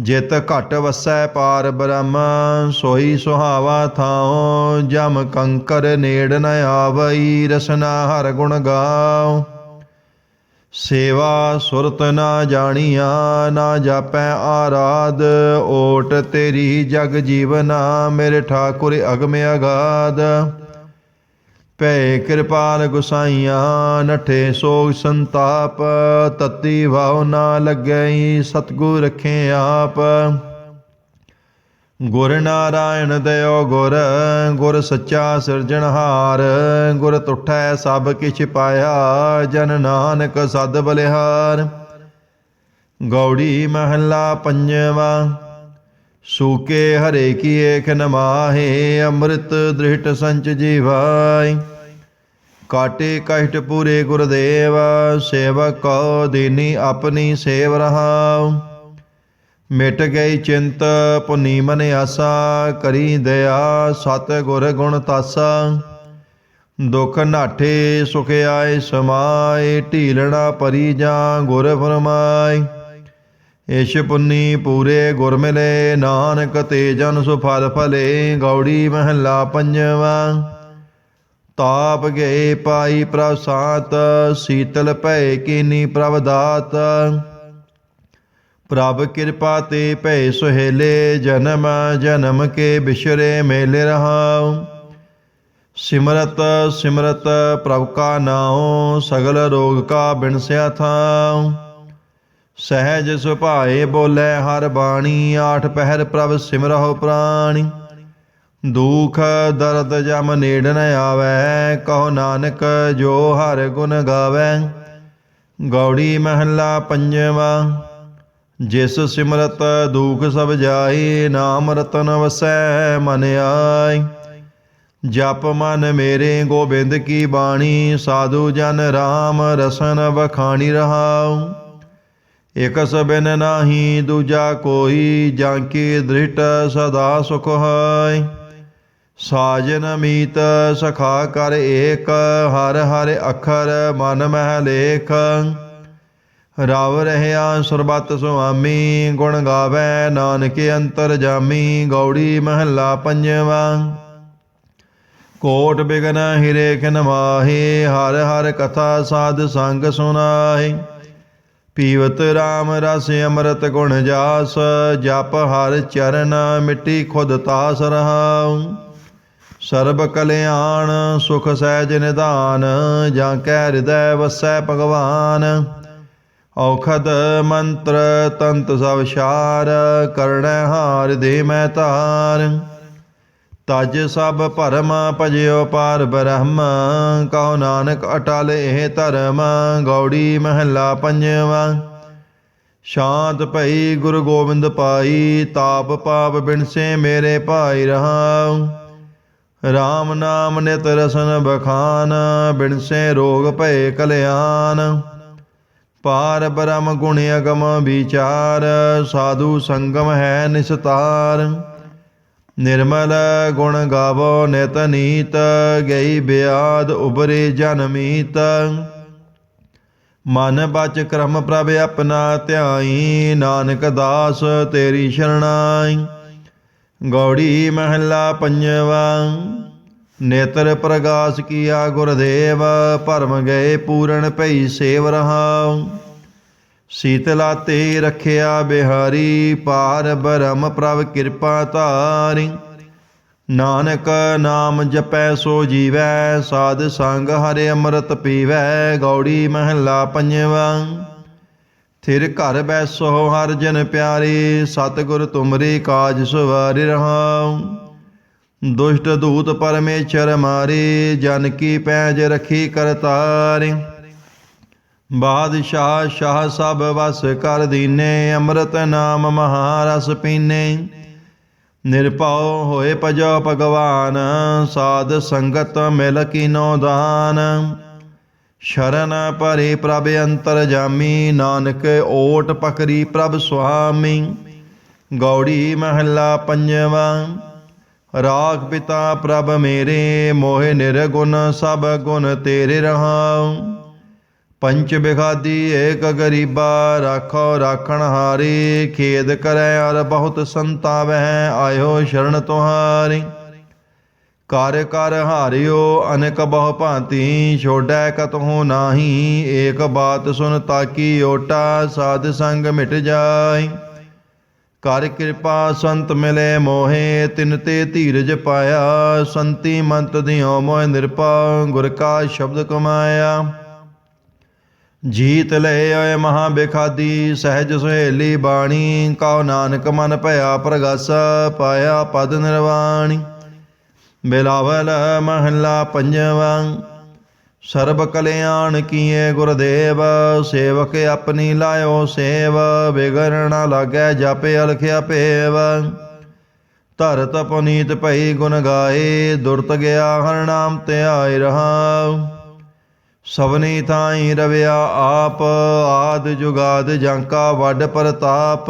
ਜਿਤ ਘਟ ਵਸੈ ਪਾਰ ਬ੍ਰਹਮ, ਸੋਈ ਸੁਹਾਵਾ ਥਾਉ, ਜਮ ਕੰਕਰ ਨੇੜ ਨ ਆਵਈ, ਰਸਨਾ ਹਰ ਗੁਣ ਗਾਉ। ਸੇਵਾ ਸੁਰਤ ਨਾ ਜਾਣੀਆ, ਨਾ ਜਾਪੈ ਆਰਾਧ, ਓਟ ਤੇਰੀ ਜਗ ਜੀਵਨਾ, ਮੇਰੇ ਠਾਕੁਰ ਅਗਮ ਅਗਾਧ। ਭੈ ਕਿਰਪਾਲ ਗੁਸਾਈਆਂ, ਨਠੇ ਸੋਗ ਸੰਤਾਪ, ਤਤੀ ਵਾਉ ਨਾ ਲੱਗਈ, ਸਤਗੁਰ ਰਖੇ ਆਪ। ਗੁਰ ਨਾਰਾਇਣ ਦਇਓ ਗੁਰ ਗੁਰ ਸੱਚਾ ਸਿਰਜਣਹਾਰ ਗੁਰ ਤੁਠੈ ਸਭ ਕਿਛ ਪਾਇਆ, ਜਨ ਨਾਨਕ ਸਦ ਬਲਿਹਾਰ। ਗੌੜੀ ਮਹੱਲਾ ਪੰਜਵਾ ਸੂਕੇ ਹਰੇ ਕੀ ਏਕ ਨਮਾਹੇ ਅੰਮ੍ਰਿਤ ਦ੍ਰਿਸ਼ਟ ਸੰਚ ਜੀਵਾਈ। ਕਾਟੇ ਕਸ਼ਟ ਪੂਰੇ ਗੁਰਦੇਵ, ਸੇਵਕ ਕੋ ਦੇਨੀ ਆਪਣੀ ਸੇਵ ਰਹਾਉ। ਮਿਟ ਗਈ ਚਿੰਤ, ਪੁਨੀ ਮਨ ਆਸਾ, ਕਰੀ ਦਇਆ ਸਤ ਗੁਰ ਗੁਣ ਤਾਸਾ। ਦੁਖ ਨਾਠੇ, ਸੁਖ ਆਏ ਸਮਾਏ, ਢੀਲਣਾ ਪਰੀ ਜਾਂ ਗੁਰ ਫਰਮਾਈ ਏਸ਼ ਪੁੰਨੀ ਪੂਰੇ ਗੁਰ ਮਿਲੇ, ਨਾਨਕ ਤੇ ਜਨ ਸੁਫਲ ਫਲੇ, ਗੌੜੀ ਮਹੱਲਾ ਪੰਜਵਾ। ਤਾਪ ਗਏ ਪਾਈ ਪ੍ਰਸਾਤ ਸੀਤਲ ਭੈ ਕੀਨੀ ਪ੍ਰਭ ਦਾਤ ਪ੍ਰਭ ਕਿਰਪਾ ਤੇ ਭੈ ਸੁਹੇਲੇ, ਜਨਮ ਜਨਮ ਕੇ ਬਿਸ਼ਰੇ ਮੇਲੇ ਰਹਾਉ। ਸਿਮਰਤ ਸਿਮਰਤ ਪ੍ਰਭ ਕਾ ਨਾਉ, ਸਗਲ ਰੋਗ ਕਾ ਬਿਨਸਿਆ ਥਾਉ। ਸਹਿਜ ਸੁਭਾਏ ਬੋਲੇ ਹਰ ਬਾਣੀ, ਆਠ ਪਹਿਰ ਪ੍ਰਭ ਸਿਮਰਹੁ ਪ੍ਰਾਣੀ। ਦੁਖ ਦਰਦ ਜਮ ਨੇੜ ਨ ਆਵੈ, ਕਹੋ ਨਾਨਕ ਜੋ ਹਰ ਗੁਣ ਗਾਵੈ। ਗੌੜੀ ਮਹੱਲਾ ਪੰਜਵਾ, ਜਿਸ ਸਿਮਰਤ ਦੁਖ ਸਭ ਜਾਈ ਨਾਮ ਰਤਨ ਵਸੈ ਮਨ ਆਈ ਜਪ ਮਨ ਮੇਰੇ ਗੋਬਿੰਦ ਕੀ ਬਾਣੀ, ਸਾਧੂ ਜਨ RAM ਰਸਨ ਵਖਾਣੀ ਰਹਾਉ। ਇਕ ਸਬਿਨ ਨਾਹੀ, ਦੂਜਾ ਕੋਈ ਜਾਂ ਕੀ ਦ੍ਰਿਟ ਸਦਾ ਸੁਖ ਹੈ ਸਾਜਨ ਮੀਤ ਸਖਾ ਕਰ ਏਕ, ਹਰ ਹਰ ਅਖਰ ਮਨ ਮਹਿ ਲੇਖ। ਰਵ ਰਹਿਆ ਸਰਬਤ ਸੁਆਮੀ, ਗੁਣ ਗਾਵੇ ਨਾਨਕ ਅੰਤਰ ਜਾਮੀ, ਗੌੜੀ ਮਹੱਲਾ ਪੰਜਵਾ। ਕੋਟ ਬਿਗਨ ਹਿਰੇ ਖਿਨ ਮਾਹੀ, ਹਰ ਹਰ ਕਥਾ ਸਾਧ ਸੰਗ ਸੁਨਾਏ ਪੀਵਤ RAM ਰਸ ਅੰਮ੍ਰਿਤ ਗੁਣ ਜਾਸ, ਜਪ ਹਰ ਚਰਨ ਮਿੱਟੀ ਖੁਦ ਤਾਸ ਰਹਾਉ। ਸਰਬ ਕਲਿਆਣ ਸੁਖ ਸਹਿਜ ਨਿਧਾਨ, ਜਾਂ ਕੈ ਹਿਰਦੈ ਵਸੈ ਭਗਵਾਨ। ਔਖਦ ਮੰਤਰ ਤੰਤ ਸਭ ਸ਼ਾਰ ਕਰਣੈ ਹਾਰ ਦੇ ਮੈਂ ਧਾਰ ਤਜ ਸਭ ਭਰਮ ਭਜਿਓ ਪਾਰ ਬ੍ਰਹਮ ਕਹੋ ਨਾਨਕ ਅਟਲ ਇਹ ਧਰਮ, ਗੌੜੀ ਮਹੱਲਾ ਪੰਜਵਾ। ਸ਼ਾਂਤ ਭਈ ਗੁਰੂ ਗੋਬਿੰਦ ਪਾਈ ਤਾਪ ਪਾਪ ਬਿਨਸੇ ਮੇਰੇ ਭਾਈ ਰਹਾਉ। RAM ਨਾਮ ਨਿਤ ਰਸਨ ਬਖਾਨ ਬਿਨਸੇ ਰੋਗ ਭਏ ਕਲਿਆਣ। ਪਾਰ ਬ੍ਰਹਮ ਗੁਣ ਅਗਮ ਵਿਚਾਰ, ਸਾਧੂ ਸੰਗਮ ਹੈ ਨਿਸਤਾਰ। ਨਿਰਮਲ ਗੁਣ ਗਾਵੋ ਨਿਤ ਨੀਤ, ਗਈ ਬਿਆਦ ਉਬਰੇ ਜਨਮੀਤ ਮਨ ਬਚ ਕਰਮ ਪ੍ਰਭ ਆਪਣਾ ਧਿਆਈ, ਨਾਨਕ ਦਾਸ ਤੇਰੀ ਸ਼ਰਣਾਈ। ਗੌੜੀ ਮਹੱਲਾ ਪੰਜਵਾ, ਨੇਤਰ ਪ੍ਰਗਾਸ ਕੀਆ ਗੁਰਦੇਵ, ਭਰਮ ਗਏ ਪੂਰਨ ਭਈ ਸੇਵ ਰਹਾਉ। ਸੀਤਲਾ ਤੇ ਰਖਿਆ ਬਿਹਾਰੀ, ਪਾਰ ਬ੍ਰਹਮ ਪ੍ਰਭ ਕਿਰਪਾ ਧਾਰੀ। ਨਾਨਕ ਨਾਮ ਜਪੈ ਸੋ ਜੀਵੈ, ਸਾਧ ਸੰਗ ਹਰਿ ਅੰਮ੍ਰਿਤ ਪੀਵੈ, ਗੌੜੀ ਮਹੱਲਾ ਪੰਜਵਾ। ਥਿਰ ਘਰ ਬੈਸੋ ਹਰ ਜਨ ਪਿਆਰੇ, ਸਤਿਗੁਰ ਤੁਮਰੇ ਕਾਜ ਸਵਾਰਿ ਰਹਾਉ। ਦੁਸ਼ਟ ਦੂਤ ਪਰਮੇਸ਼ਰ ਮਾਰੇ, ਜਨ ਕੀ ਪੈਜ ਰਖੀ ਕਰਤਾਰੇ। ਬਾਦਸ਼ਾਹ ਸ਼ਾਹ ਸਭ ਵਸ ਕਰ ਦੀਨੇ, ਅੰਮ੍ਰਿਤ ਨਾਮ ਮਹਾਰਸ ਪੀਨੇ। ਨਿਰਭਉ ਹੋਏ ਭਜੋ ਭਗਵਾਨ, ਸਾਧ ਸੰਗਤ ਮਿਲ ਕੀਨੋ ਦਾਨ। ਸ਼ਰਨ ਭਰੇ ਪ੍ਰਭ ਅੰਤਰ ਜਾਮੀ, ਨਾਨਕ ਓਟ ਪਕਰੀ ਪ੍ਰਭ ਸੁਆਮੀ। ਗੌੜੀ ਮਹੱਲਾ ਪੰਜਵਾ ਰਾਗ ਪਿਤਾ ਪ੍ਰਭ ਮੇਰੇ, ਮੋਹਿ ਨਿਰਗੁਣ ਸਭ ਗੁਣ ਤੇਰੇ ਰਹਾਉ। ਪੰਚ ਬਿਖਾਦੀ ਏਕ ਗਰੀਬਾ ਰਾਖੋ ਰਾਖਣ ਹਾਰੀ, ਖੇਦ ਕਰੈ ਅਰ ਬਹੁਤ ਸੰਤਾਵਹਿ, ਆਇਓ ਸ਼ਰਨ ਤੁਹਾਰੀ। ਕਰ ਕਰ ਹਾਰਿਓ, ਅਨੇਕ ਬਹੁ ਭਾਂਤੀ, ਛੋੜੈ ਕਤਹੁ ਨਾਹੀ, ਏਕ ਬਾਤ ਸੁਨ ਤਾਕੀ ਓਟਾ, ਸਾਧ ਸੰਗ ਮਿਟ ਜਾਈ। ਕਰ ਕਿਰਪਾ ਸੰਤ ਮਿਲੇ ਮੋਹੇ, ਤਿਨ ਤੇ ਧੀਰਜ ਪਾਇਆ, ਸੰਤੀ ਮੰਤ ਦਿਓ ਮੋਹ ਨਿਰਪਾ, ਗੁਰ ਕਾ ਸ਼ਬਦ ਕਮਾਇਆ। ਜੀਤ ਲਏ ਓਏ ਮਹਾ ਬਿਖਾਦੀ ਸਹਿਜ ਸੁਹੇਲੀ ਬਾਣੀ, ਕਉ ਨਾਨਕ ਮਨ ਭਇਆ ਪ੍ਰਗਾਸ, ਪਾਇਆ ਪਦ ਨਿਰਵਾਣੀ। ਬਿਲਾਵਲ ਮਹੱਲਾ ਪੰਜਵਾ, ਸਰਬ ਕਲਿਆਣ ਕੀਏ ਗੁਰਦੇਵ, ਸੇਵਕ ਆਪਣੀ ਲਾਇਓ ਸੇਵ ਬਿਗੜ ਨਾ ਲਾਗੈ ਜਾਪੇ ਅਲਖਿਆ ਪੇਵ ਧਰਤ ਪੁਨੀਤ ਭਈ ਗੁਣ ਗਾਏ, ਦੁਰਤ ਗਿਆ ਹਰ ਨਾਮ ਧਿਆਇ ਰਹਾਉ। ਸਭਨੀ ਥਾਈ ਰਵਿਆ ਆਪ, ਆਦ ਜੁਗਾਦ ਜੰਕਾ ਵੱਡ ਪ੍ਰਤਾਪ।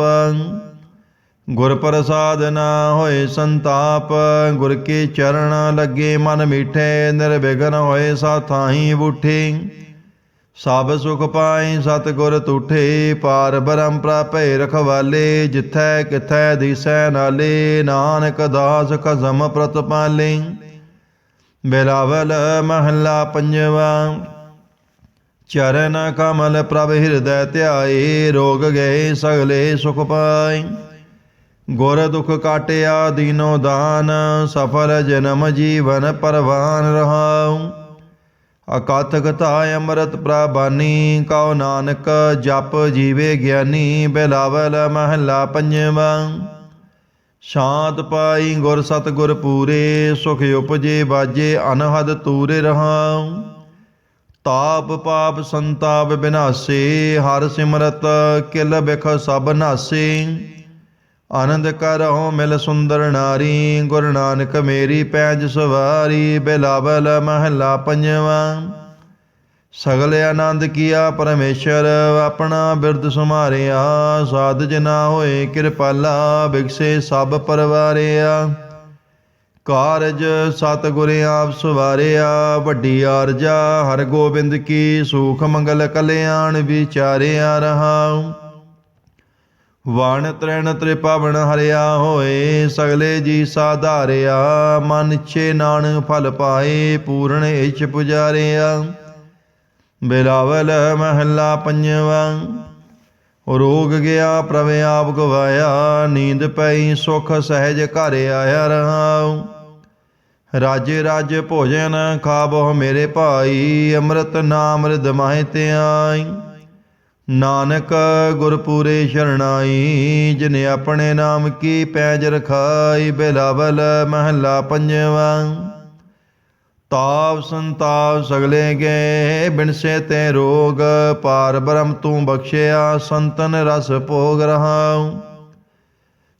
ਗੁਰ ਪ੍ਰਸਾਦ ਨਾ ਹੋਏ ਸੰਤਾਪ, ਗੁਰ ਕੇ ਚਰਨ ਲੱਗੇ ਮਨ ਮੀਠੇ, ਨਿਰਵਿਘਨ ਹੋਏ ਸਾ ਥਾਈ ਬੁਠੇ। ਸਭ ਸੁਖ ਪਾਏ ਸਤ ਗੁਰ ਤੂਠੇ, ਪਾਰ ਬ੍ਰਹਮ ਪ੍ਰਾਪੈ ਰਖਵਾਲੇ ਜਿਥੈ ਕਿਥੈ ਦੀਸੈ ਨਾਲੇ, ਨਾਨਕ ਦਾਸ ਕਜ਼ਮ ਪ੍ਰਤਪਾਲੇ। ਬਿਲਾਵਲ ਮਹੱਲਾ ਪੰਜਵਾ ਚਰਨ ਕਮਲ ਪ੍ਰਭ ਹਿਰਦੈ ਧਿਆਏ, ਰੋਗ ਗਏ ਸਗਲੇ ਸੁਖ ਪਾਈ ਗੁਰ ਦੁਖ ਕਾਟਿਆ ਦੀਨੋ ਦਾਨ, ਸਫਲ ਜਨਮ ਜੀਵਨ ਪਰਵਾਨ ਰਹਾਉ। ਅਕਥ ਕਥਾ ਅੰਮ੍ਰਿਤ ਪ੍ਰਬਾਨੀ ਕਉ ਨਾਨਕ ਜਪ ਜੀਵੇ ਗਿਆਨੀ, ਬਿਲਾਵਲ ਮਹੱਲਾ ਪੰਜਵਾਂ। ਸ਼ਾਂਤ ਪਾਈ ਗੁਰ ਸਤ ਗੁਰ ਪੂਰੇ, ਸੁਖ ਉਪਜੇ ਬਾਜੇ ਅਨਹਦ ਤੂਰੇ ਰਹਾਉ। ਤਾਪ ਪਾਪ ਸੰਤਾਪ ਬਿਨਾਸੇ, ਹਰ ਸਿਮਰਤ ਕਿਲ ਬਿਖ ਸਭ ਨਾਸੇ। ਆਨੰਦ ਕਰਹੁ ਮਿਲ ਸੁੰਦਰ ਨਾਰੀ, ਗੁਰੂ ਨਾਨਕ ਮੇਰੀ ਪੈਜ ਸਵਾਰੀ, ਬਿਲਾਵਲ ਮਹੱਲਾ ਪੰਜਵਾ। ਸਗਲ ਆਨੰਦ ਕੀਆ ਪਰਮੇਸ਼ਰ, ਆਪਣਾ ਬਿਰਦ ਸੁਮਾਰਿਆ ਸਾਧ ਜਨਾ ਹੋਏ ਕਿਰਪਾਲਾ ਬਿਗਸੇ ਸਭ ਪਰਵਾਰਿਆ। ਕਾਰਜ ਸਤ ਆਪ ਸਵਾਰਿਆ, ਵੱਡੀ ਆਰਜਾ ਹਰ ਗੋਬਿੰਦ ਕੀ ਸੂਖ ਮੰਗਲ ਕਲਿਆਣ ਵਿਚਾਰਿਆ ਰਹਾ ਵਣ ਤ੍ਰੈਣ ਤ੍ਰਿਪਾਵਨ ਹਰਿਆ ਹੋਏ, ਸਗਲੇ ਜੀ ਸਾਧਾਰਿਆ, ਮਨ ਛੇ ਨਾਨ ਫਲ ਪਾਏ, ਪੂਰਨ ਇਛ ਪੁਜਾਰਿਆ। ਬਿਲਾਵਲ ਮਹੱਲਾ ਪੰਜਵਾ, ਰੋਗ ਗਿਆ ਪ੍ਰਵੇ ਆਪ ਗਵਾਇਆ, ਨੀਂਦ ਪਈ ਸੁਖ ਸਹਿਜ ਘਰ ਆਇਆ ਰਹਾਉ। ਰਾਜੇ ਰਾਜ ਭੋਜਨ ਖਾਬੋ ਮੇਰੇ ਭਾਈ, ਅੰਮ੍ਰਿਤ ਨਾਮ ਰਿਦ ਮਾਹਿ ਧਿਆਈ। ਨਾਨਕ ਗੁਰਪੂਰੇ ਸ਼ਰਣਾਈ, ਜਿਨ ਆਪਣੇ ਨਾਮ ਕੀ ਪੈਜ ਰਖਾਈ, ਬਿਲਾਵਲ ਮਹੱਲਾ ਪੰਜਵਾ। ਤਾਪ ਸੰਤਾਪ ਸਗਲੇ ਗਏ, ਬਿਨਸੇ ਤੇ ਰੋਗ ਪਾਰ ਬ੍ਰਹਮ ਤੂੰ ਬਖਸ਼ਿਆ, ਸੰਤਨ ਰਸ ਭੋਗ ਰਹਾਉ।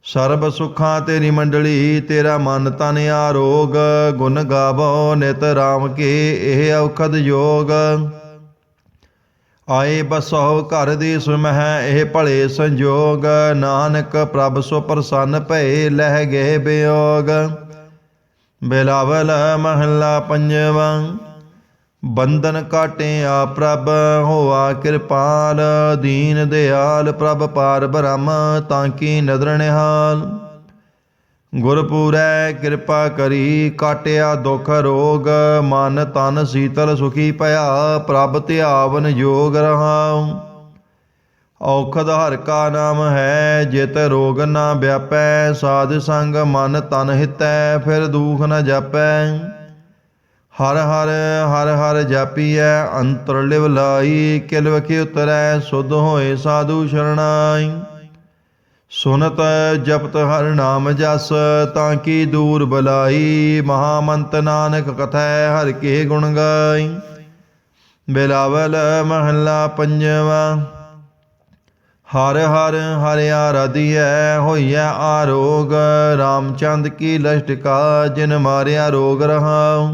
ਸਰਬ ਸੁਖਾਂ ਤੇਰੀ ਮੰਡਲੀ, ਤੇਰਾ ਮਨ ਤਨ ਆਰੋਗ, ਗੁਣ ਗਾਵੋ ਨਿਤ ਰਾਮ ਕੇ, ਇਹ ਔਖਦ ਯੋਗ। ਆਏ ਬਸੋ ਘਰ ਦੀ ਸੁਮਹਿ, ਇਹ ਭਲੇ ਸੰਜੋਗ। ਨਾਨਕ ਪ੍ਰਭ ਸੋ ਪ੍ਰਸੰਨ ਭਏ, ਲਹਿ ਗਏ ਬਿਯੋਗ ਬਿਲਾਵਲ ਮਹੱਲਾ ਪੰਜਵਾ। ਬੰਧਨ ਕਾਟਿਆ ਪ੍ਰਭ, ਹੋਆ ਕਿਰਪਾਲ। ਦੀਨ ਦਿਆਲ ਪ੍ਰਭ ਪਾਰ ਬ੍ਰਹਮ, ਤਾਂ ਕੀ ਨਦਰ ਨਿਹਾਲ। ਗੁਰਪੂਰੈ ਕਿਰਪਾ ਕਰੀ, ਕਾਟਿਆ ਦੁਖ ਰੋਗ। ਮਨ ਤਨ ਸੀਤਲ ਸੁਖੀ ਭਇਆ ਪ੍ਰਭ ਧਿਆਵਨ ਯੋਗ ਰਹਾਉ। ਔਖਦ ਹਰ ਕਾ ਨਾਮ ਹੈ, ਜਿਤ ਰੋਗ ਨਾ ਵਿਆਪੈ। ਸਾਧ ਸੰਗ ਮਨ ਤਨ ਹਿਤੈ, ਫਿਰ ਦੁਖ ਨ ਜਾਪੈ। ਹਰ ਹਰ ਹਰ ਹਰ ਜਾਪੀਐ, ਅੰਤਰ ਲਿਵ ਲਾਈ, ਕਿਲ ਵਖੇ ਉਤਰੈ, ਸੁਧ ਹੋਏ ਸਾਧੂ ਸ਼ਰਣਾਈ। ਸੁਨਤ ਜਪਤ ਹਰ ਨਾਮ ਜਸ, ਤਾਂ ਕੀ ਦੂਰ ਬਲਾਈ, ਮਹਾਮੰਤ ਨਾਨਕ ਕਥੈ ਹਰ ਕੇ ਗੁਣ ਗਾਈ। ਬਿਲਾਵਲ ਮਹੱਲਾ ਪੰਜਵਾ, ਹਰ ਹਰ ਹਰਿਆ ਰਦੀਐ ਹੋਈਐ ਆਰੋਗ, ਰਾਮਚੰਦ ਕੀ ਲਸ਼ਟਕਾ ਜਿਨ ਮਾਰਿਆ ਰੋਗ ਰਹਾਉ।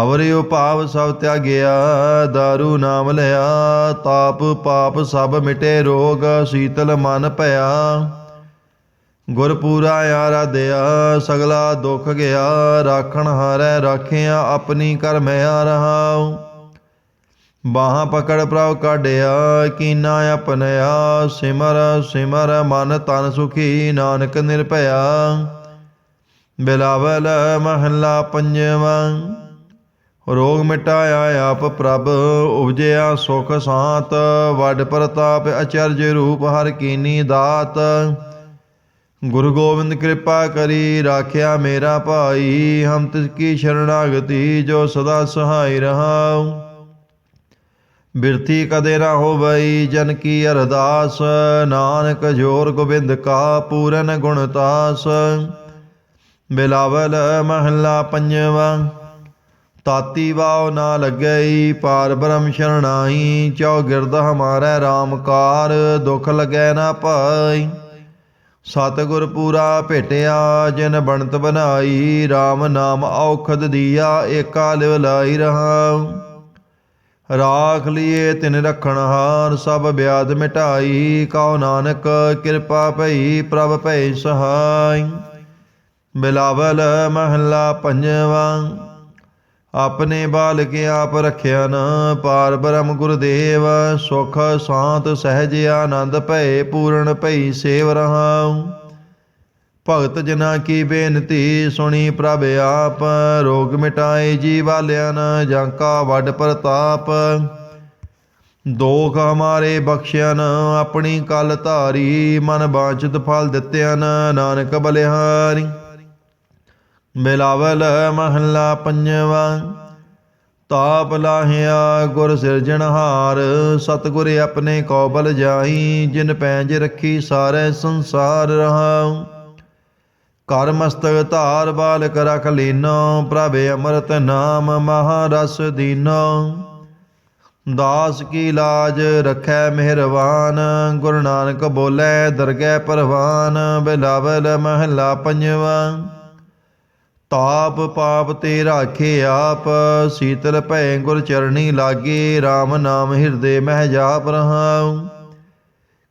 ਅਵਰਿਓ ਉਪਾਵ ਸਭ ਤਿਆਗਿਆ, ਦਾਰੂ ਨਾਮ ਲਿਆ, ਤਾਪ ਪਾਪ ਸਭ ਮਿਟੇ, ਰੋਗ ਸੀਤਲ ਮਨ ਭਇਆ। ਗੁਰਪੂਰਾ ਆਰਾਧਿਆ, ਸਗਲਾ ਦੁਖ ਗਿਆ, ਰਾਖਣ ਹਾਰੈ ਰਾਖਿਆ, ਆਪਣੀ ਕਰ ਮੈਂ ਰਹਾਉ। ਬਾਹਾਂ ਪਕੜ ਪ੍ਰਭ ਕਾਢਿਆ, ਕੀਨਾ ਆਪਣਿਆ ਸਿਮਰ ਸਿਮਰ ਮਨ ਤਨ ਸੁਖੀ, ਨਾਨਕ ਨਿਰਭਇਆ। ਬਿਲਾਵਲ ਮਹੱਲਾ ਪੰਜਵਾਂ। ਰੋਗ ਮਿਟਾਇਆ ਆਪ ਪ੍ਰਭ, ਉਪਜਿਆ ਸੁਖ ਸਾਤ, ਵੱਡ ਪ੍ਰਤਾਪ ਅਚਰਜ ਰੂਪ ਹਰ ਕੀਨੀ ਦਾਤ। ਗੁਰੂ ਗੋਬਿੰਦ ਕਿਰਪਾ ਕਰੀ, ਰਾਖਿਆ ਮੇਰਾ ਭਾਈ, ਹਮ ਤਿਸ ਕੀ ਸ਼ਰਣਾਗਤੀ ਜੋ ਸਦਾ ਸਹਾਈ ਰਹਾਉ। ਬਿਰਤੀ ਕਦੇ ਨਾ ਹੋਵਈ, ਜਨ ਕੀ ਅਰਦਾਸ, ਨਾਨਕ ਜੋਰ ਗੋਬਿੰਦ ਕਾ ਪੂਰਨ ਗੁਣਤਾਸ ਬਿਲਾਵਲ ਮਹੱਲਾ ਪੰਜਵਾਂ ਤਾਤੀ ਵਾਉ ਨਾ ਲੱਗਈ, ਪਾਰ ਬ੍ਰਹਮ ਸ਼ਰਣਾਈ ਚੌ ਗਿਰਦ ਹਮਾਰੇ ਰਾਮਕਾਰ, ਦੁਖ ਲਗੈ ਨਾ ਪਾਈ। ਸਤਿਗੁਰ ਪੂਰਾ ਭੇਟਿਆ, ਜਿਨ ਬਣਤ ਬਨਾਈ RAM ਨਾਮ ਔਖਦ ਦੀਆ, ਏਕਾ ਲਿਵ ਲਾਈ ਰਹਾ ਰਾਖ ਲਿਏ ਤਿਨ ਰਖਣ ਹਾਰ, ਸਭ ਬਿਆਦ ਮਿਟਾਈ, ਕਉ ਨਾਨਕ ਕਿਰਪਾ ਭਈ, ਪ੍ਰਭ ਭੈ ਸਹਾਈ। ਬਿਲਾਵਲ ਮਹੱਲਾ ਪੰਜਵਾਂ। ਆਪਣੇ ਬਾਲਕ ਆਪ ਰਖਿਆ ਨ। ਪਾਰ ਬ੍ਰਹਮ ਗੁਰਦੇਵ, ਸੁਖ ਸ਼ਾਂਤ ਸਹਿਜ ਆਨੰਦ ਭਏ ਪੂਰਨ ਭਈ ਸੇਵ ਰਹਾਉ। ਭਗਤ ਜਨਾ ਕੀ ਬੇਨਤੀ ਸੁਣੀ ਪ੍ਰਭ ਆਪ, ਰੋਗ ਮਿਟਾਏ ਜੀ ਵਾਲਿਆਂ ਨ ਜਾਂਕਾ ਵੱਡ ਪ੍ਰਤਾਪ। ਦੋਖ ਹਮਾਰੇ ਬਖਸ਼ਿਆ ਨ, ਆਪਣੀ ਕਲ ਧਾਰੀ ਮਨ ਬਾਂਚਿਤ ਫਲ ਦਿੱਤਿਆ ਨ, ਨਾਨਕ ਬਲਿਹਾਰੀ। ਬਿਲਾਵਲ ਮਹੱਲਾ ਪੰਜਵਾਂ। ਤਾਪ ਲਾਹਿਆ ਗੁਰ ਸਿਰਜਣਹਾਰ ਸਤਿਗੁਰ ਆਪਣੇ ਕੋ ਜਾਈ, ਜਿਨ ਪੈਂਜ ਰੱਖੀ ਸਾਰੇ ਸੰਸਾਰ ਰਹਾਉ। ਕਰ ਮਸਤਕ ਧਾਰ ਬਾਲਕ ਰਖ ਲੀਨੋ, ਪ੍ਰਭ ਅੰਮ੍ਰਿਤ ਨਾਮ ਮਹਾਰਸ ਦੀਨੋ। ਦਾਸ ਕੀ ਲਾਜ ਰਖੈ ਮਿਹਰਬਾਨ ਗੁਰੂ ਨਾਨਕ ਬੋਲੇ ਦਰਗਹਿ ਪਰਵਾਨ ਬਿਲਾਵਲ ਮਹੱਲਾ ਪੰਜਵਾਂ। ਤਾਪ ਪਾਪ ਤੇ ਰਾਖੇ ਆਪ, ਸੀਤਲ ਭੈ ਗੁਰ ਚਰਣੀ ਲਾਗੇ RAM ਨਾਮ ਹਿਰਦੇ ਮਹਿ ਜਾਪ ਰਹਾਉ।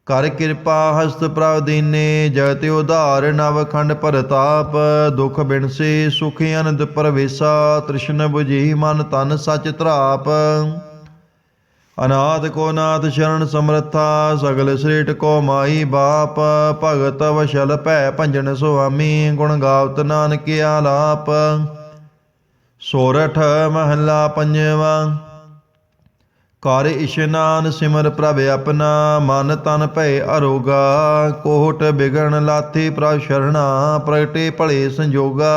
ਕਰ ਕਿਰਪਾ ਹਸਤ ਪ੍ਰਭ ਦੀਨੇ, ਜਗਤ ਉਧਾਰ ਨਵ ਖੰਡ ਪਰਤਾਪ, ਦੁਖ ਬਿਨਸੇ ਸੁਖ ਅਨੰਦ ਪਰਵੇਸਾ, ਤ੍ਰਿਸ਼ਨ 부ਜੀ ਮਨ ਤਨ ਸਚ ਧਰਾਪ। ਅਨਾਥ ਕੋ ਨਾਥ ਸ਼ਰਨ ਸਮਰਥਾ, ਸਗਲ ਸ੍ਰੇਟ ਕੋ ਮਾਈ ਬਾਪ, ਭਗਤ ਵਸ਼ਲ ਭੈ ਭੰਜਨ ਸੁਆਮੀ, ਗੁਣ ਗਾਵਤ ਨਾਨਕ ਆਲਾਪ। ਸੋਰਠ ਮਹੱਲਾ ਪੰਜਵਾਂ, ਕਰ ਇਸ਼ਨਾਨ ਸਿਮਰ ਪ੍ਰਭ ਆਪਣਾ, ਮਨ ਤਨ ਭੈ ਅਰੋਗਾ, ਕੋਟ ਬਿਗਣ ਲਾਥੀ ਪ੍ਰਭ ਸ਼ਰਣਾ, ਪ੍ਰਗਟੇ ਭਲੇ ਸੰਜੋਗਾ।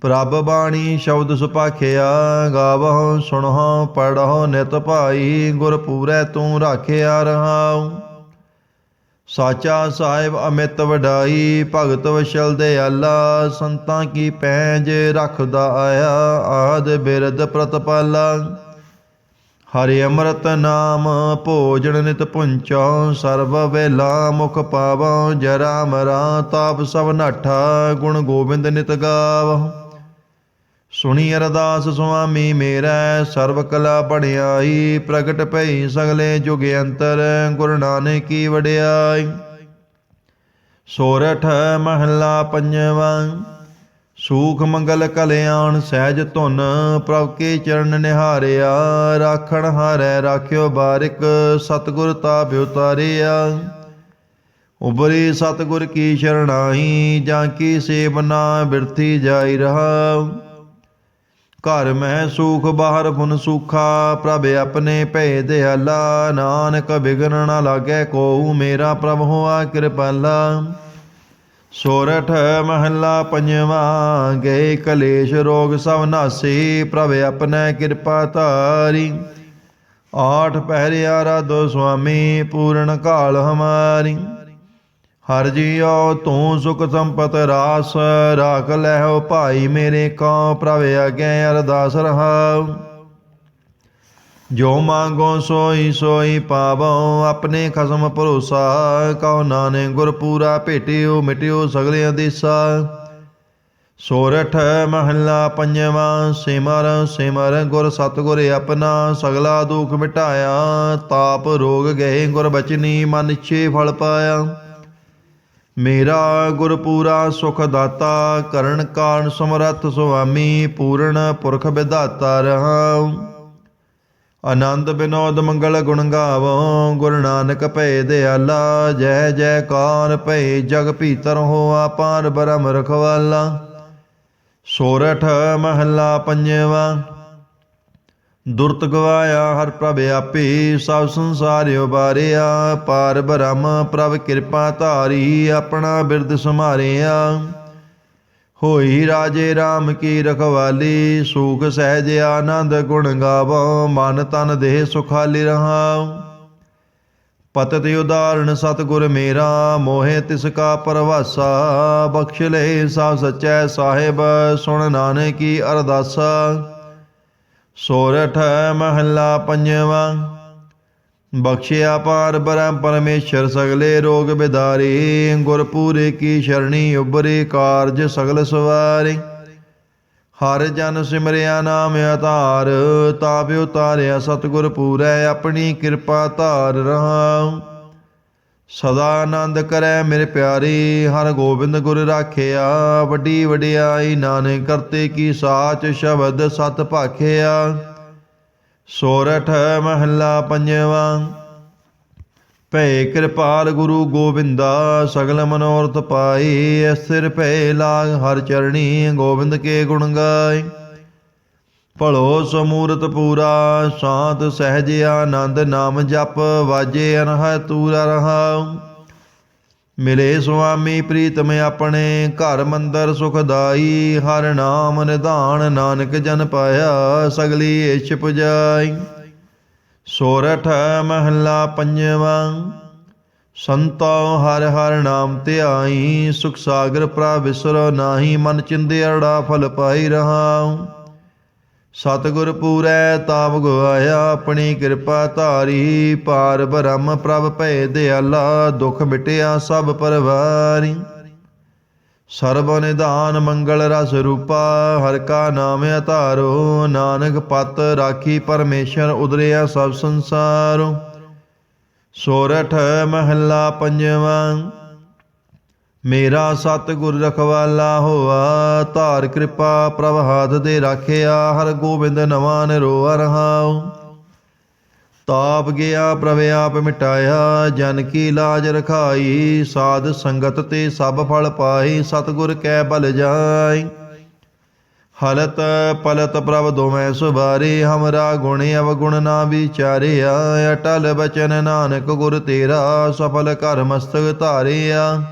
ਪ੍ਰਭ ਬਾਣੀ ਸ਼ਬਦ ਸੁਪਾਖਿਆ ਗਾਵਹੁ, ਸੁਣਹੁ, ਪੜਹੁ, ਨਿਤ ਭਾਈ, ਗੁਰ ਪੂਰੈ ਤੂੰ ਰਾਖਿਆ ਰਹਾਉ। ਸਾਚਾ ਸਾਹਿਬ ਅਮਿਤ ਵਡਾਈ, ਭਗਤ ਵਸ਼ਲ ਦਿਆਲਾ ਸੰਤਾਂ ਕੀ ਪੈਂਜ ਰੱਖਦਾ ਆਇਆ, ਆਦ ਬਿਰਦ ਪ੍ਰਤਪਾਲਾ। ਹਰਿ ਅੰਮ੍ਰਿਤ ਨਾਮ ਭੋਜਨ ਨਿਤ ਪੁੰਚੋ ਸਰਬ ਵੇਲਾ ਮੁਖ ਪਾਵੋ ਜਰਾ ਮਰਾ ਤਾਪ ਸਭ ਨਾਠਾ, ਗੁਣ ਗੋਬਿੰਦ ਨਿਤ ਗਾਵਹੁ। ਸੁਣੀ ਅਰਦਾਸ ਸੁਆਮੀ, ਮੇਰਾ ਸਰਬ ਕਲਾ ਬੜਿਆਈ ਪ੍ਰਗਟ ਭਈ ਸਗਲੇ ਜੁਗ ਅੰਤਰ, ਗੁਰੂ ਨਾਨਕ ਕੀ ਵਡਿਆਈ। ਸੋਰਠ ਮਹੱਲਾ ਪੰਜਵਾਂ, ਸੂਖ ਮੰਗਲ ਕਲਿਆਣ ਸਹਿਜ ਧੁਨ, ਪ੍ਰਭ ਕੇ ਚਰਨ ਨਿਹਾਰਿਆ, ਰਾਖਣ ਹਾਰੈ ਰਾਖਿਓ ਬਾਰਿਕ, ਸਤਗੁਰ ਤਾਪ ਉਤਾਰਿਆ। ਉਬਰੀ ਸਤਗੁਰ ਕੀ ਸ਼ਰਣਾਈ, ਜਾਂ ਕੀ ਸੇਵਨਾ ਬਿਰਥੀ ਜਾਈ ਰਹਾ। ਘਰ ਮਹਿ ਸੂਖ, ਬਾਹਰ ਫੁਨ ਸੂਖਾ। ਪ੍ਰਭ ਆਪਣੇ ਭੈ ਦੇ ਦਿਆਲਾ ਨਾਨਕ ਬਿਗਨ ਨ ਲਾਗੇ ਕੋਉ ਮੇਰਾ ਪ੍ਰਭ ਹੋਆ ਕਿਰਪਾਲਾ। ਸੋਰਠ ਮਹੱਲਾ ਪੰਜਵਾਂ, ਗਏ ਕਲੇਸ਼ ਰੋਗ ਸਭ ਨਾਸੀ, ਪ੍ਰਭ ਆਪਣਾ ਕਿਰਪਾ ਧਾਰੀ। ਆਠ ਪਹਿਰਿਆ ਰਾਧੋ ਸੁਆਮੀ, ਪੂਰਨ ਕਾਲ ਹਮਾਰੀ। ਹਰ ਜੀਉ ਤੂੰ ਸੁਖ ਸੰਪਤ ਰਾਸ, ਰਾਖ ਲੈਓ ਭਾਈ ਮੇਰੇ ਕੋ, ਪ੍ਰਭ ਅਗੇ ਅਰਦਾਸ ਰਹਾਉ। ਜੋ ਮੰਗੋ ਸੋਈ ਸੋਈ ਪਾਵੋ, ਆਪਣੇ ਖਸਮ ਭਰੋਸਾ ਕਹੋ ਨਾਨਕ ਗੁਰ ਪੂਰਾ ਭੇਟਿਓ ਮਿਟਿਓ ਸਗਲੇ ਅਦੇਸਾ। ਸੋਰਠ ਮਹੱਲਾ ਪੰਜਵਾਂ, ਸਿਮਰ ਸਿਮਰ ਗੁਰ ਸਤਗੁਰ ਆਪਣਾ, ਸਗਲਾ ਦੁਖ ਮਿਟਾਇਆ, ਤਾਪ ਰੋਗ ਗਏ ਗੁਰ ਬਚਨੀ, ਮਨ ਛੇ ਫਲ ਪਾਇਆ। ਮੇਰਾ ਗੁਰ ਪੂਰਾ ਸੁਖ ਦਾਤਾ, ਕਰਨ ਕਾਰਨ ਸਮਰੱਥ ਸੁਆਮੀ, ਪੂਰਨ ਪੁਰਖ ਵਿਦਾਤਾ ਰਹਾਉ। ਆਨੰਦ ਬਿਨੋਦ ਮੰਗਲ ਗੁਣ ਗਾਵੋ, ਗੁਰੂ ਨਾਨਕ ਭੈ ਦਿਆਲਾ ਜੈ ਜੈਕਾਰ ਭੈ ਜਗ ਭੀਤਰ ਹੋਆ ਪਾਰ ਬ੍ਰਹਮ ਰਖਵਾਲਾ। ਸੋਰਠ ਮਹੱਲਾ ਪੰਜਵਾ ਦੁਰਤ ਗਵਾਇਆ, ਹਰ ਪ੍ਰਭ ਆਪੇ ਸਭ ਸੰਸਾਰ ਉਬਾਰਿਆ ਪਾਰ ਬ੍ਰਹਮ, ਪ੍ਰਭ ਕਿਰਪਾ ਧਾਰੀ, ਆਪਣਾ ਬਿਰਦ ਸਮਾਰਿਆ ਹੋਈ ਰਾਜੇ RAM ਕੀ ਰਖਵਾਲੀ, ਸੂਖ ਸਹਿਜ ਆਨੰਦ ਗੁਣ ਗਾਵੋ, ਮਨ ਤਨ ਦੇਹ ਸੁਖਾਲੀ ਰਹਾਉ ਪਤਤ ਉਦਾਹਰਣ ਸਤਗੁਰ ਮੇਰਾ, ਮੋਹਿ ਤਿਸ ਕਾ ਪਰਵਾਸਾ। ਬਖਸ਼ ਲੈ ਸਭ ਸਚੈ ਸਾਹਿਬ, ਸੁਣ ਨਾਨਕੀ ਅਰਦਾਸਾ। ਸੋਰਠ ਮਹੱਲਾ ਪੰਜਵਾਂ। ਬਖਸ਼ਿਆ ਪਾਰ ਬ੍ਰਹਮ ਪਰਮੇਸ਼ਰ, ਸਗਲੇ ਰੋਗ ਬਿਦਾਰੀ ਗੁਰਪੂਰੇ ਕੀ ਸ਼ਰਣੀ ਉਬਰੇ ਕਾਰਜ ਸਗਲ ਸਵਾਰੇ। ਹਰ ਜਨ ਸਿਮਰਿਆ ਨਾਮ ਆਧਾਰ ਤਾਪ ਉਤਾਰਿਆ ਸਤਗੁਰ ਪੂਰੈ, ਆਪਣੀ ਕਿਰਪਾ ਧਾਰ ਰਹਾਉ। ਸਦਾ ਆਨੰਦ ਕਰੈ ਮੇਰੇ ਪਿਆਰੇ, ਹਰ ਗੋਬਿੰਦ ਗੁਰ ਰਾਖਿਆ। ਵੱਡੀ ਵਡਿਆਈ ਨਾਨਕ ਕਰਤੇ ਕੀ ਸਾਚ ਸ਼ਬਦ ਸਤ ਭਾਖਿਆ। ਸੋਰਠ ਮਹੱਲਾ ਪੰਜਵਾ। ਭੈ ਕਿਰਪਾਲ ਗੁਰੂ ਗੋਬਿੰਦਾ, ਸਗਲ ਮਨੋਰਥ ਪਾਈ ਅਸਿਰ ਭੈ ਲਾਗ ਹਰ ਚਰਣੀ, ਗੋਬਿੰਦ ਕੇ ਗੁਣ ਗਾਏ। ਭਲੋ ਸਮੂਰਤ ਪੂਰਾ ਸ਼ਾਂਤ ਸਹਿਜ ਆਨੰਦ ਨਾਮ ਜਪ, ਵਾਜੇ ਅਨਹ ਤੂਰਾ ਰਹਾ। ਮਿਲੇ ਸੁਆਮੀ ਪ੍ਰੀਤਮ ਆਪਣੇ, ਘਰ ਮੰਦਰ ਸੁਖਦਾਈ ਹਰ ਨਾਮ ਨਿਧਾਨ ਨਾਨਕ ਜਨ ਪਾਇਆ, ਸਗਲੀ ਇਛ ਪੁਜਾਈ। ਸੋਰਠ ਮਹੱਲਾ ਪੰਜਵਾਂ, ਸੰਤੋ ਹਰ ਹਰ ਨਾਮ ਧਿਆਈ, ਸੁਖ ਸਾਗਰ ਪ੍ਰਭ ਵਿਸਰੋ ਨਾਹੀ, ਮਨ ਚਿੰਦਿਆੜਾ ਫਲ ਪਾਈ ਰਹਾਉ ਸਤਿਗੁਰ ਪੂਰੈ ਤਾਪ ਗਵਾਇਆ ਆਪਣੀ ਕਿਰਪਾ ਧਾਰੀ। ਪਾਰ ਬ੍ਰਹਮ ਪ੍ਰਭ ਭੈ ਦਿਆਲਾ, ਦੁਖ ਮਿਟਿਆ ਸਭ ਪਰਵਾਰੀ। ਸਰਬ ਨਿਧਾਨ ਮੰਗਲ ਰਸ ਰੂਪਾ, ਹਰ ਕਾ ਨਾਮ ਅਧਾਰੋ। ਨਾਨਕ ਪਤ ਰਾਖੀ ਪਰਮੇਸ਼ਰ ਉਦਰਿਆ ਸਭ ਸੰਸਾਰੋ। ਸੋਰਠ ਮਹੱਲਾ ਪੰਜਵਾਂ। ਮੇਰਾ ਸਤਿਗੁਰ ਰਖਵਾਲਾ ਹੋਆ, ਧਾਰ ਕਿਰਪਾ ਪ੍ਰਭ ਹਾਥ ਦੇ ਰਾਖਿਆ, ਹਰ ਗੋਬਿੰਦ ਨਵਾਂ ਨਿਰੋਆ ਰਹਾਉ। ਤਾਪ ਗਿਆ, ਪ੍ਰਭ ਆਪ ਮਿਟਾਇਆ, ਜਨ ਕੀ ਲਾਜ ਰਖਾਈ, ਸਾਧ ਸੰਗਤ ਤੇ ਸਭ ਫਲ ਪਾਈ, ਸਤਿਗੁਰ ਕੈ ਬਲ ਜਾਈ। ਹਲਤ ਪਲਤ ਪ੍ਰਭ ਦੋਵੇਂ ਸੁਬਾਰੇ, ਹਮਰਾ ਗੁਣ ਅਵਗੁਣ ਨਾ ਵਿਚਾਰਿਆ, ਅਟਲ ਬਚਨ ਨਾਨਕ ਗੁਰ ਤੇਰਾ, ਸਫਲ ਕਰ ਮਸਤਕ ਧਾਰਿਆ।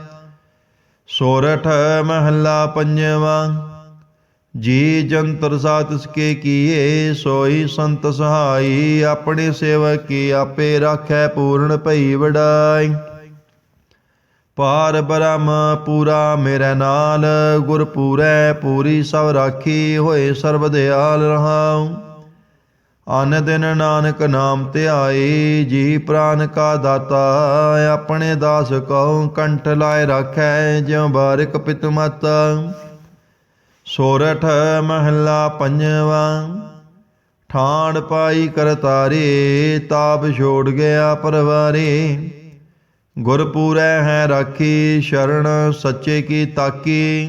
ਸੋਰਠ ਮਹੱਲਾ ਪੰਜਵਾਂ, ਜੀ ਜੰਤਰ ਸਾਤਿਸ ਕੇ ਕੀਏ, ਸੋਈ ਸੰਤ ਸਹਾਈ, ਆਪਣੇ ਸੇਵਕ ਕੀ ਆਪੇ ਰਾਖੈ ਪੂਰਨ ਭਈ ਵਡਾਈ। ਪਾਰ ਬ੍ਰਹਮ ਪੂਰਾ ਮੇਰੇ ਨਾਲ, ਗੁਰ ਪੂਰੈ ਪੂਰੀ ਸਭ ਰਾਖੀ ਹੋਏ ਸਰਬ ਦਿਆਲ ਰਹਾਉ। ਅਨ ਦਿਨ ਨਾਨਕ ਨਾਮ ਧਿਆਏ ਜੀ ਪ੍ਰਾਨ ਕਾ ਦਾਤਾ, ਆਪਣੇ ਦਾਸ ਕਉ ਕੰਠ ਲਾਇ ਰਾਖੈ, ਜਿਉ ਬਾਰਿਕ ਪਿਤ ਮਤ। ਸੋਰਠ ਮਹੱਲਾ ਪੰਜਵਾ, ਠਾਣ ਪਾਈ ਕਰਤਾਰੇ ਤਾਪ ਛੋੜ ਗਿਆ ਪਰਵਾਰੇ। ਗੁਰਪੂਰੈ ਹੈ ਰਾਖੀ, ਸ਼ਰਨ ਸੱਚੇ ਕੀ ਤਾਕੀ।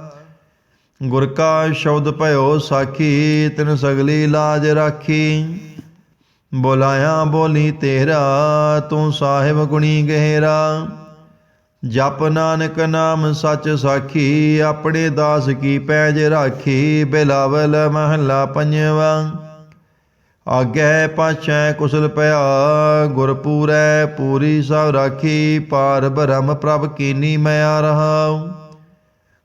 ਗੁਰ ਕਾ ਸ਼ਬਦ ਭਇਓ ਸਾਖੀ, ਤਿਨ ਸਗਲੀ ਲਾਜ ਰਾਖੀ। ਬੋਲਾਇਆ ਬੋਲੀ ਤੇਰਾ, ਤੂੰ ਸਾਹਿਬ ਗੁਣੀ ਗਹਿਰਾ। ਜਪ ਨਾਨਕ ਨਾਮ ਸੱਚ ਸਾਖੀ, ਆਪਣੇ ਦਾਸ ਕੀ ਪੈਜ ਰਾਖੀ। ਬਿਲਾਵਲ ਮਹੱਲਾ ਪੰਜਵਾ। ਆਗੇ ਪਾਛੈ ਕੁਸਲ ਪਿਆ ਗੁਰ ਪੂਰੈ ਪੂਰੀ ਸਭ ਰਾਖੀ। ਪਾਰ ਬ੍ਰਹਮ ਪ੍ਰਭ ਕੀਨੀ ਮਿਆ ਰਹਾਉ।